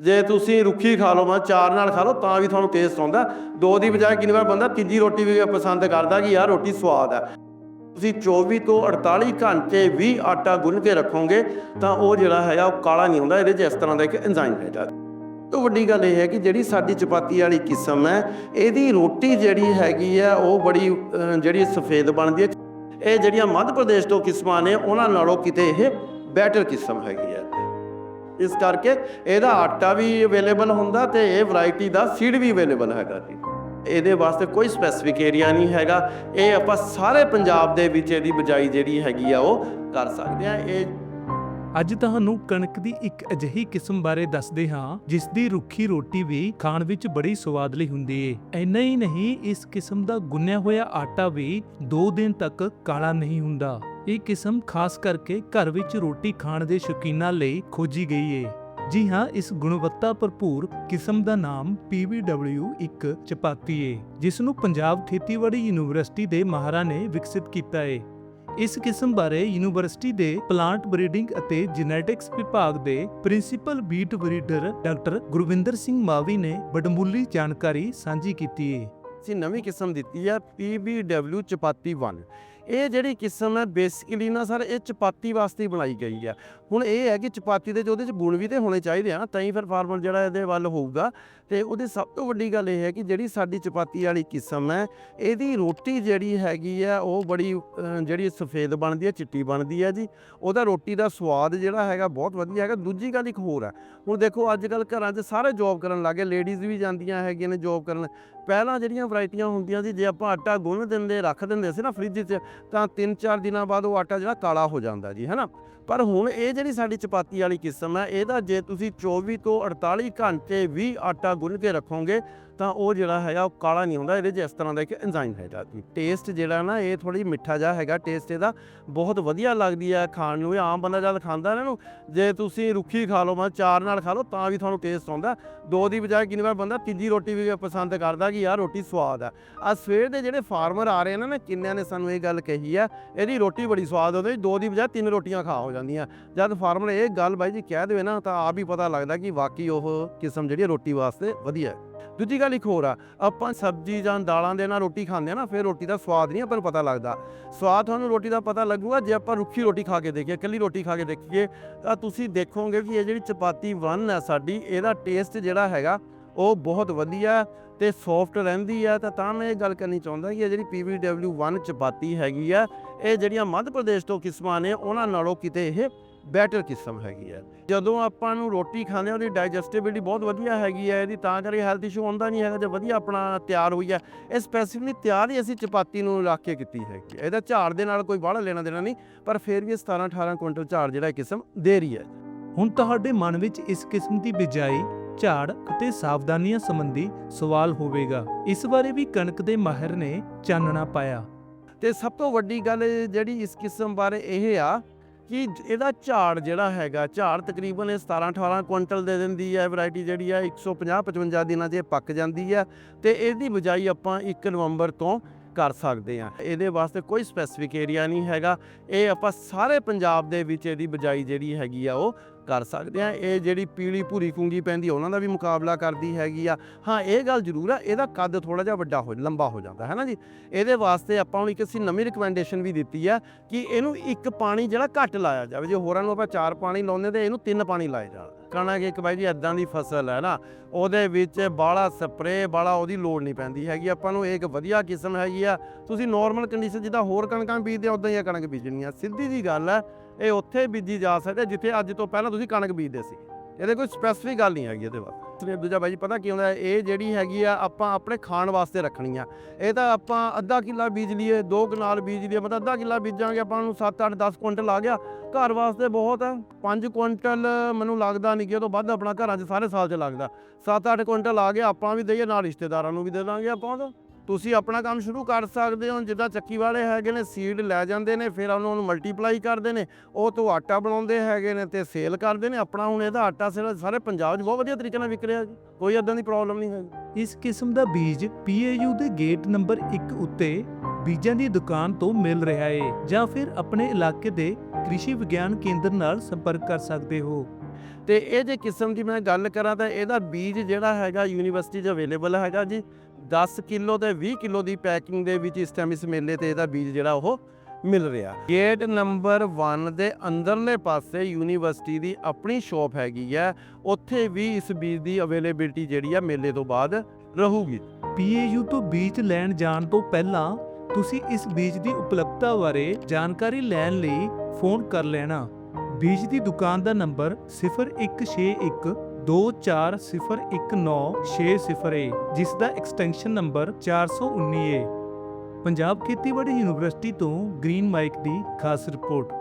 ਜੇ ਤੁਸੀਂ ਰੁੱਖੀ ਖਾ ਲਓ ਮੈਂ ਚਾਰ ਨਾਲ ਖਾ ਲਓ, ਤਾਂ ਵੀ ਤੁਹਾਨੂੰ ਟੇਸਟ ਆਉਂਦਾ। ਦੋ ਦੀ ਬਜਾਏ ਕਿੰਨੀ ਵਾਰ ਬੰਦਾ ਤੀਜੀ ਰੋਟੀ ਵੀ ਪਸੰਦ ਕਰਦਾ ਕਿ ਯਾਰ ਰੋਟੀ ਸਵਾਦ ਹੈ ਤੁਸੀਂ 24 ਤੋਂ 48 ਘੰਟੇ ਵੀ ਆਟਾ ਗੁੰਨ ਕੇ ਰੱਖੋਗੇ, ਤਾਂ ਉਹ ਜਿਹੜਾ ਹੈਗਾ, ਉਹ ਕਾਲਾ ਨਹੀਂ ਹੁੰਦਾ, ਇਹਦੇ 'ਚ ਇਸ ਤਰ੍ਹਾਂ ਦਾ ਇੱਕ ਐਂਜ਼ਾਈਮ ਹੈਗਾ। ਤੋਂ ਵੱਡੀ ਗੱਲ ਇਹ ਹੈ ਕਿ ਜਿਹੜੀ ਸਾਡੀ ਚਪਾਤੀ ਵਾਲੀ ਕਿਸਮ ਹੈ, ਇਹਦੀ ਰੋਟੀ ਜਿਹੜੀ ਹੈਗੀ ਆ, ਉਹ ਬੜੀ ਜਿਹੜੀ ਸਫੇਦ ਬਣਦੀ ਹੈ। ਇਹ ਜਿਹੜੀਆਂ ਮੱਧ ਪ੍ਰਦੇਸ਼ ਤੋਂ ਕਿਸਮਾਂ ਨੇ, ਉਹਨਾਂ ਨਾਲੋਂ ਕਿਤੇ ਇਹ ਬੈਟਰ ਕਿਸਮ ਹੈਗੀ ਹੈ। ਇਸ ਕਰਕੇ ਇਹਦਾ ਆਟਾ ਵੀ ਅਵੇਲੇਬਲ ਹੁੰਦਾ ਤੇ ਇਹ ਵੈਰਾਈਟੀ ਦਾ ਸੀਡ ਵੀ ਅਵੇਲੇਬਲ ਹੈਗਾ ਜੀ। ਇਹਦੇ ਵਾਸਤੇ ਕੋਈ ਸਪੈਸੀਫਿਕ ਏਰੀਆ ਨਹੀਂ ਹੈਗਾ। ਇਹ ਆਪਾਂ ਸਾਰੇ ਪੰਜਾਬ ਦੇ ਵਿੱਚ ਇਹਦੀ ਬਜਾਈ ਜਿਹੜੀ ਹੈਗੀ ਆ ਉਹ ਕਰ ਸਕਦੇ ਆ। ਇਹ ਅੱਜ ਤੁਹਾਨੂੰ ਕਣਕ ਦੀ ਇੱਕ ਅਜਿਹੀ ਕਿਸਮ ਬਾਰੇ ਦੱਸਦੇ ਹਾਂ ਜਿਸ ਦੀ ਰੁੱਖੀ ਰੋਟੀ ਵੀ ਖਾਣ ਵਿੱਚ ਬੜੀ ਸਵਾਦਲੀ ਹੁੰਦੀ ਏ। ਐਨਾ ਹੀ ਨਹੀਂ, ਇਸ ਕਿਸਮ ਦਾ ਗੁੰਨਿਆ ਹੋਇਆ ਆਟਾ ਵੀ 2 ਦਿਨ ਤੱਕ ਕਾਲਾ ਨਹੀਂ ਹੁੰਦਾ। ਇਹ ਕਿਸਮ ਖਾਸ ਕਰਕੇ ਘਰ ਵਿੱਚ ਰੋਟੀ ਖਾਣ ਦੇ ਸ਼ੌਕੀਨਾਂ ਲਈ ਖੋਜੀ ਗਈ ਏ। ਜੀ ਹਾਂ, ਇਸ ਗੁਣਵੱਤਾ ਭਰਪੂਰ ਕਿਸਮ ਦਾ ਨਾਮ PVW ਚਪਾਤੀ ਏ, ਜਿਸ ਨੂੰ ਪੰਜਾਬ ਖੇਤੀਬਾੜੀ ਯੂਨੀਵਰਸਿਟੀ ਦੇ ਮਾਹਰਾਂ ਨੇ ਵਿਕਸਿਤ ਕੀਤਾ ਏ। ਇਸ ਕਿਸਮ ਬਾਰੇ ਯੂਨੀਵਰਸਿਟੀ ਦੇ ਪਲਾਂਟ ਬਰੀਡਿੰਗ ਅਤੇ ਜੈਨੇਟਿਕਸ ਵਿਭਾਗ ਦੇ principal wheat breeder doctor Gurvinder Singh Mavi ਨੇ ਬਡਮੁੱਲੀ ਜਾਣਕਾਰੀ ਸਾਂਝੀ ਕੀਤੀ ਹੈ ਅਸੀਂ ਨਵੀਂ ਕਿਸਮ ਦਿੱਤੀ ਆ PBW ਚਪਾਤੀ 1 ਇਹ ਜਿਹੜੀ ਕਿਸਮ ਹੈ ਬੇਸਿਕਲੀ ਨਾ ਸਰ ਇਹ ਚਪਾਤੀ ਵਾਸਤੇ ਬਣਾਈ ਗਈ ਆ। ਹੁਣ ਇਹ ਹੈ ਕਿ ਚਪਾਤੀ ਦੇ ਜੋ ਉਹਦੇ ਚ ਗੁਣ ਵੀ ਤੇ ਹੋਣੇ ਚਾਹੀਦੇ ਆ ਤਾਂ ਹੀ ਫਿਰ ਫਾਰਮਰ ਜਿਹੜਾ ਇਹਦੇ ਵੱਲ ਹੋਊਗਾ। ਤੇ ਉਹਦੀ ਸਭ ਤੋਂ ਵੱਡੀ ਗੱਲ ਇਹ ਹੈ ਕਿ ਜਿਹੜੀ ਸਾਡੀ ਚਪਾਤੀ ਵਾਲੀ ਕਿਸਮ ਹੈ, ਇਹਦੀ ਰੋਟੀ ਜਿਹੜੀ ਹੈਗੀ ਆ, ਉਹ ਬੜੀ ਜਿਹੜੀ ਸਫੇਦ ਬਣਦੀ ਹੈ ਚਿੱਟੀ ਬਣਦੀ ਹੈ ਜੀ। ਉਹਦਾ ਰੋਟੀ ਦਾ ਸਵਾਦ ਜਿਹੜਾ ਹੈਗਾ ਬਹੁਤ ਵਧੀਆ ਹੈਗਾ। ਦੂਜੀ ਗੱਲ ਇੱਕ ਹੋਰ ਹੈ, ਹੁਣ ਦੇਖੋ ਅੱਜ ਕੱਲ ਘਰਾਂ 'ਚ ਸਾਰੇ ਜੌਬ ਕਰਨ ਲੱਗੇ ਲੇਡੀਜ਼ ਵੀ ਜਾਂਦੀਆਂ ਹੈਗੀਆਂ ਨੇ ਜੌਬ ਕਰਨ। ਪਹਿਲਾਂ ਜਿਹੜੀਆਂ ਵੈਰਾਈਟੀਆਂ ਹੁੰਦੀਆਂ ਸੀ, ਜੇ ਆਪਾਂ ਆਟਾ ਗੁੰਨ ਦਿੰਦੇ, ਰੱਖ ਦਿੰਦੇ ਸੀ ਨਾ ਫ੍ਰਿਜ 'ਚ ਤਾਂ 3-4 ਦਿਨਾਂ ਬਾਅਦ ਉਹ ਆਟਾ ਜਿਹੜਾ ਕਾਲਾ ਹੋ ਜਾਂਦਾ ਜੀ ਹੈਨਾ ਪਰ ਹੁਣ ਇਹ ਜਿਹੜੀ ਸਾਡੀ ਚਪਾਤੀ ਵਾਲੀ ਕਿਸਮ ਹੈ, ਇਹਦਾ ਜੇ ਤੁਸੀਂ 24 ਤੋਂ 48 ਘੰਟੇ ਵੀ ਆਟਾ ਗੁੰਨ ਕੇ ਰੱਖੋਗੇ, ਤਾਂ ਉਹ ਜਿਹੜਾ ਹੈਗਾ ਉਹ ਕਾਲਾ ਨਹੀਂ ਹੁੰਦਾ, ਇਹਦੇ 'ਚ ਇਸ ਤਰ੍ਹਾਂ ਦਾ ਇੱਕ ਐਂਜ਼ਾਈਮ ਹੈਗਾ। ਟੇਸਟ ਜਿਹੜਾ ਨਾ, ਇਹ ਥੋੜੀ ਮਿੱਠਾ ਜਿਹਾ ਹੈਗਾ ਟੇਸਟ ਇਹਦਾ ਬਹੁਤ ਵਧੀਆ ਲੱਗਦੀ ਹੈ ਖਾਣ ਨੂੰ, ਇਹ ਆਮ ਬੰਦਾ ਜਦ ਖਾਂਦਾ ਨਾ ਇਹਨੂੰ, ਜੇ ਤੁਸੀਂ ਰੁੱਖੀ ਖਾ ਲਓ, ਮਤਲਬ ਚਾਰ ਨਾਲ ਖਾ ਲਓ, ਤਾਂ ਵੀ ਤੁਹਾਨੂੰ ਟੇਸਟ ਆਉਂਦਾ। ਦੋ ਦੀ ਬਜਾਏ ਕਿੰਨੀ ਵਾਰ ਬੰਦਾ ਤੀਜੀ ਰੋਟੀ ਵੀ ਪਸੰਦ ਕਰਦਾ ਕਿ ਯਾਰ ਰੋਟੀ ਸਵਾਦ ਆ। ਆ ਸਵੇਰ ਦੇ ਜਿਹੜੇ ਫਾਰਮਰ ਆ ਰਹੇ ਨੇ ਨਾ, ਕਿੰਨਿਆਂ ਨੇ ਸਾਨੂੰ ਇਹ ਗੱਲ ਕਹੀ ਆ, ਇਹਦੀ ਰੋਟੀ ਬੜੀ ਸਵਾਦ ਹੁੰਦੀ ਦੋ ਦੀ ਬਜਾਏ ਤਿੰਨ ਰੋਟੀਆਂ ਖਾ ਹੋ ਜਾਂਦੀਆਂ ਜਦ ਫਾਰਮਰ ਇਹ ਗੱਲ ਬਾਈ ਜੀ ਕਹਿ ਦੇਵੇ ਨਾ, ਤਾਂ ਆਪ ਹੀ ਪਤਾ ਲੱਗਦਾ ਕਿ ਵਾਕਈ ਉਹ ਕਿਸਮ ਜਿਹੜੀ ਹੈ ਰੋਟੀ ਵਾਸਤੇ ਵਧੀਆ ਹੈ। ਦੂਜੀ ਗੱਲ ਇੱਕ ਹੋਰ ਆ, ਆਪਾਂ ਸਬਜ਼ੀ ਜਾਂ ਦਾਲਾਂ ਦੇ ਨਾਲ ਰੋਟੀ ਖਾਂਦੇ ਆ ਨਾ, ਫਿਰ ਰੋਟੀ ਦਾ ਸਵਾਦ ਨਹੀਂ ਆਪਾਂ ਨੂੰ ਪਤਾ ਲੱਗਦਾ। ਸਵਾਦ ਤੁਹਾਨੂੰ ਰੋਟੀ ਦਾ ਪਤਾ ਲੱਗੂਗਾ, ਜੇ ਆਪਾਂ ਰੁੱਖੀ ਰੋਟੀ ਖਾ ਕੇ ਦੇਖੀਏ, ਇਕੱਲੀ ਰੋਟੀ ਖਾ ਕੇ ਦੇਖੀਏ, ਤਾਂ ਤੁਸੀਂ ਦੇਖੋਗੇ ਕਿ ਇਹ ਜਿਹੜੀ ਚਪਾਤੀ ਵਨ ਹੈ ਸਾਡੀ, ਇਹਦਾ ਟੇਸਟ ਜਿਹੜਾ ਹੈਗਾ, ਉਹ ਬਹੁਤ ਵਧੀਆ ਤੇ ਸੌਫਟ ਰਹਿੰਦੀ ਆ ਤਾਂ ਤਾਂ ਮੈਂ ਇਹ ਗੱਲ ਕਰਨੀ ਚਾਹੁੰਦਾ ਕਿ ਇਹ ਜਿਹੜੀ PVW 1 ਚਪਾਤੀ ਹੈਗੀ ਆ ਇਹ ਜਿਹੜੀਆਂ ਮੱਧ ਪ੍ਰਦੇਸ਼ ਤੋਂ ਕਿਸਮਾਂ ਨੇ, ਉਹਨਾਂ ਨਾਲੋਂ ਕਿਤੇ ਇਹ ਬੈਟਰ ਕਿਸਮ ਹੈਗੀ ਹੈ। ਜਦੋਂ ਆਪਾਂ ਨੂੰ ਰੋਟੀ ਖਾਂਦੇ ਹਾਂ, ਉਹਦੀ ਡਾਈਜੈਸਟੇਬਿਲਿਟੀ ਬਹੁਤ ਵਧੀਆ ਹੈਗੀ ਹੈ, ਇਹਦੀ ਤਾਂ ਕਰਕੇ ਹੈਲਥ ਇਸ਼ੂ ਆਉਂਦਾ ਨਹੀਂ ਹੈਗਾ, ਜੇ ਵਧੀਆ ਆਪਣਾ ਤਿਆਰ ਹੋਈ ਹੈ। ਇਹ ਸਪੈਸੀਫਿਕਲੀ ਤਿਆਰ ਹੀ ਅਸੀਂ ਚਪਾਤੀ ਨੂੰ ਰੱਖ ਕੇ ਕੀਤੀ ਹੈਗੀ ਹੈ। ਇਹਦਾ ਝਾੜ ਦੇ ਨਾਲ ਕੋਈ ਬਾਹਲਾ ਲੈਣਾ ਦੇਣਾ ਨਹੀਂ, ਪਰ ਫਿਰ ਵੀ ਇਹ 17 18 ਕੁਇੰਟਲ ਝਾੜ ਜਿਹੜਾ ਇਹ ਕਿਸਮ ਦੇ ਰਹੀ ਹੈ। ਹੁਣ ਤੁਹਾਡੇ ਮਨ ਵਿੱਚ ਇਸ ਕਿਸਮ ਦੀ ਬਿਜਾਈ, ਝਾੜ ਅਤੇ ਸਾਵਧਾਨੀਆਂ ਸੰਬੰਧੀ ਸਵਾਲ ਹੋਵੇਗਾ। ਇਸ ਬਾਰੇ ਵੀ ਕਣਕ ਦੇ ਮਾਹਿਰ ਨੇ ਚਾਨਣਾ ਪਾਇਆ। ਤੇ ਸਭ ਤੋਂ ਵੱਡੀ ਗੱਲ ਜਿਹੜੀ ਇਸ ਕਿਸਮ ਬਾਰੇ ਇਹ ਆ ਕਿ ਇਹਦਾ ਝਾੜ ਜਿਹੜਾ ਹੈਗਾ, ਝਾੜ ਤਕਰੀਬਨ ਇਹ 17 18 ਕੁਇੰਟਲ ਦੇ ਦਿੰਦੀ ਹੈ ਵੈਰਾਈਟੀ ਜਿਹੜੀ ਹੈ 150 55 ਦਿਨਾਂ 'ਚ ਪੱਕ ਜਾਂਦੀ ਹੈ ਤੇ ਇਹਦੀ ਬਜਾਈ ਆਪਾਂ 1 ਨਵੰਬਰ ਤੋਂ ਕਰ ਸਕਦੇ ਆ ਇਹਦੇ ਵਾਸਤੇ ਕੋਈ ਸਪੈਸੀਫਿਕ ਏਰੀਆ ਨਹੀਂ ਹੈਗਾ। ਇਹ ਆਪਾਂ ਸਾਰੇ ਪੰਜਾਬ ਦੇ ਵਿੱਚ ਇਹਦੀ ਬਜਾਈ ਜਿਹੜੀ ਹੈਗੀ ਆ ਉਹ ਕਰ ਸਕਦੇ ਆ। ਇਹ ਜਿਹੜੀ ਪੀਲੀ ਭੂਰੀ ਕੁੰਗੀ ਪੈਂਦੀ ਉਹਨਾਂ ਦਾ ਵੀ ਮੁਕਾਬਲਾ ਕਰਦੀ ਹੈਗੀ ਆ। ਹਾਂ, ਇਹ ਗੱਲ ਜ਼ਰੂਰ ਆ, ਇਹਦਾ ਕੱਦ ਥੋੜਾ ਜਿਹਾ ਵੱਡਾ ਹੋ, ਲੰਬਾ ਹੋ ਜਾਂਦਾ, ਹੈ ਨਾ ਜੀ? ਇਹਦੇ ਵਾਸਤੇ ਆਪਾਂ ਹੁਣ ਇੱਕ ਅਸੀਂ ਨਵੀਂ ਰਿਕਮੈਂਡੇਸ਼ਨ ਵੀ ਦਿੱਤੀ ਆ ਕਿ ਇਹਨੂੰ ਇੱਕ ਪਾਣੀ ਜਿਹੜਾ ਘੱਟ ਲਾਇਆ ਜਾਵੇ। ਜੇ ਹੋਰਾਂ ਨੂੰ ਆਪਾਂ ਚਾਰ ਪਾਣੀ ਲਾਉਂਦੇ ਤੇ ਇਹਨੂੰ ਤਿੰਨ ਪਾਣੀ ਲਾਏ ਜਾਣ। ਕਣਕ ਇੱਕ ਬਾਈ ਜੀ ਇਦਾਂ ਦੀ ਫਸਲ ਹੈ ਨਾ, ਉਹਦੇ ਵਿੱਚ ਬਾਲਾ ਸਪਰੇ ਬਾਲਾ ਉਹਦੀ ਲੋੜ ਨਹੀਂ ਪੈਂਦੀ ਹੈਗੀ। ਆਪਾਂ ਨੂੰ ਇਹ ਇੱਕ ਵਧੀਆ ਕਿਸਮ ਹੈਗੀ ਆ। ਤੁਸੀਂ ਨਾਰਮਲ ਕੰਡੀਸ਼ਨ ਜਿੱਦਾਂ ਹੋਰ ਕਣਕਾਂ ਬੀਜਦੇ ਆ ਉਦਾਂ ਹੀ ਇਹ ਕਣਕ ਬੀਜਣੀ ਆ ਸਿੱਧੀ ਜੀ ਗੱਲ ਹੈ, ਇਹ ਉੱਥੇ ਬੀਜੀ ਜਾ ਸਕਦੀ ਜਿੱਥੇ ਅੱਜ ਤੋਂ ਪਹਿਲਾਂ ਤੁਸੀਂ ਕਣਕ ਬੀਜਦੇ ਸੀ। ਇਹਦੇ ਕੋਈ ਸਪੈਸੀਫਿਕ ਗੱਲ ਨਹੀਂ ਹੈਗੀ ਇਹਦੇ ਬਾਰੇ। ਤੇ ਦੂਜਾ ਬਾਈ ਜੀ ਪਤਾ ਕੀ ਹੁੰਦਾ ਇਹ ਜਿਹੜੀ ਹੈਗੀ ਆ, ਆਪਾਂ ਆਪਣੇ ਖਾਣ ਵਾਸਤੇ ਰੱਖਣੀ ਆ। ਇਹ ਤਾਂ ਆਪਾਂ ਅੱਧਾ ਕਿੱਲਾ ਬੀਜ ਲਈਏ, ਦੋ ਕਨਾਲ ਬੀਜ ਲਈਏ, ਮਤਲਬ ਅੱਧਾ ਕਿੱਲਾ ਬੀਜਾਂਗੇ, ਆਪਾਂ ਨੂੰ 7 8 10 ਕੁਇੰਟਲ ਆ ਗਿਆ। ਘਰ ਵਾਸਤੇ ਬਹੁਤ ਹੈ 5 ਕੁਇੰਟਲ ਮੈਨੂੰ ਲੱਗਦਾ ਨਹੀਂ ਕਿ ਉਹ ਤੋਂ ਵੱਧ ਆਪਣਾ ਘਰਾਂ 'ਚ ਸਾਰੇ ਸਾਲ 'ਚ ਲੱਗਦਾ। 7 8 ਕੁਇੰਟਲ ਆ ਗਿਆ, ਆਪਾਂ ਵੀ ਦਈਏ, ਨਾਲ ਰਿਸ਼ਤੇਦਾਰਾਂ ਨੂੰ ਵੀ ਦੇ ਦਾਂਗੇ ਆਪਾਂ ਤਾਂ ਤੁਸੀਂ ਆਪਣਾ ਕੰਮ ਸ਼ੁਰੂ ਕਰ ਸਕਦੇ ਹੋ ਜਿੱਦਾਂ ਚੱਕੀ ਵਾਲੇ ਹੈਗੇ ਨੇ ਸੀਡ ਲੈ ਜਾਂਦੇ ਨੇ ਫਿਰ ਉਹਨਾਂ ਨੂੰ ਮਲਟੀਪਲਾਈ ਕਰਦੇ ਨੇ ਉਹ ਤੋਂ ਆਟਾ ਬਣਾਉਂਦੇ ਹੈਗੇ ਨੇ ਤੇ ਸੇਲ ਕਰਦੇ ਨੇ। ਆਪਣਾ ਹੁਣ ਇਹਦਾ ਆਟਾ ਸਾਰੇ ਪੰਜਾਬ 'ਚ ਬਹੁਤ ਵਧੀਆ ਤਰੀਕੇ ਨਾਲ ਵਿਕ ਰਿਹਾ ਜੀ ਕੋਈ ਇਦਾਂ ਦੀ ਪ੍ਰੋਬਲਮ ਨਹੀਂ ਹੈਗੀ। ਇਸ ਕਿਸਮ ਦਾ ਬੀਜ PAU ਦੇ ਗੇਟ ਨੰਬਰ 1 ਉੱਤੇ ਬੀਜਾਂ ਦੀ ਦੁਕਾਨ ਤੋਂ ਮਿਲ ਰਿਹਾ ਹੈ ਜਾਂ ਫਿਰ ਆਪਣੇ ਇਲਾਕੇ ਦੇ ਕ੍ਰਿਸ਼ੀ ਵਿਗਿਆਨ ਕੇਂਦਰ ਨਾਲ ਸੰਪਰਕ ਕਰ ਸਕਦੇ ਹੋ। ਤੇ ਇਹ ਜੇ ਕਿਸਮ ਦੀ ਮੈਂ ਗੱਲ ਕਰਾਂ ਤਾਂ ਇਹਦਾ ਬੀਜ ਜਿਹੜਾ ਹੈਗਾ ਯੂਨੀਵਰਸਿਟੀ 'ਚ ਅਵੇਲੇਬਲ ਹੈਗਾ ਜੀ 10 ਕਿਲੋ ਤੇ 20 ਕਿਲੋ ਦੀ ਪੈਕਿੰਗ ਦੇ ਵਿੱਚ ਇਸ ਟਾਈਮ ਇਸ ਮੇਲੇ ਤੇ ਇਹਦਾ ਬੀਜ ਜਿਹੜਾ ਉਹ ਮਿਲ ਰਿਹਾ। ਗੇਟ ਨੰਬਰ 1 ਦੇ ਅੰਦਰਲੇ ਪਾਸੇ ਯੂਨੀਵਰਸਿਟੀ ਦੀ ਆਪਣੀ ਸ਼ਾਪ ਹੈਗੀ ਹੈ। ਉੱਥੇ ਵੀ ਇਸ ਬੀਜ ਦੀ ਅਵੇਲੇਬਿਲਟੀ ਜਿਹੜੀ ਆ ਮੇਲੇ ਤੋਂ ਬਾਅਦ ਰਹੂਗੀ। ਪੀਏਯੂ ਤੋਂ ਬੀਜ ਲੈਣ ਜਾਣ ਤੋਂ ਪਹਿਲਾਂ ਤੁਸੀਂ ਇਸ ਬੀਜ ਦੀ ਉਪਲਬਧਤਾ ਬਾਰੇ ਜਾਣਕਾਰੀ ਲੈਣ ਲਈ ਫੋਨ ਕਰ ਲੈਣਾ। ਬੀਜ ਦੀ ਦੁਕਾਨ ਦਾ ਨੰਬਰ 0161 24019600 ਹੈ ਜਿਸ ਦਾ ਐਕਸਟੈਂਸ਼ਨ ਨੰਬਰ 419 ਹੈ ਪੰਜਾਬ ਖੇਤੀਬਾੜੀ ਯੂਨੀਵਰਸਿਟੀ ਤੋਂ ਗ੍ਰੀਨ ਮਾਈਕ ਦੀ ਖਾਸ ਰਿਪੋਰਟ।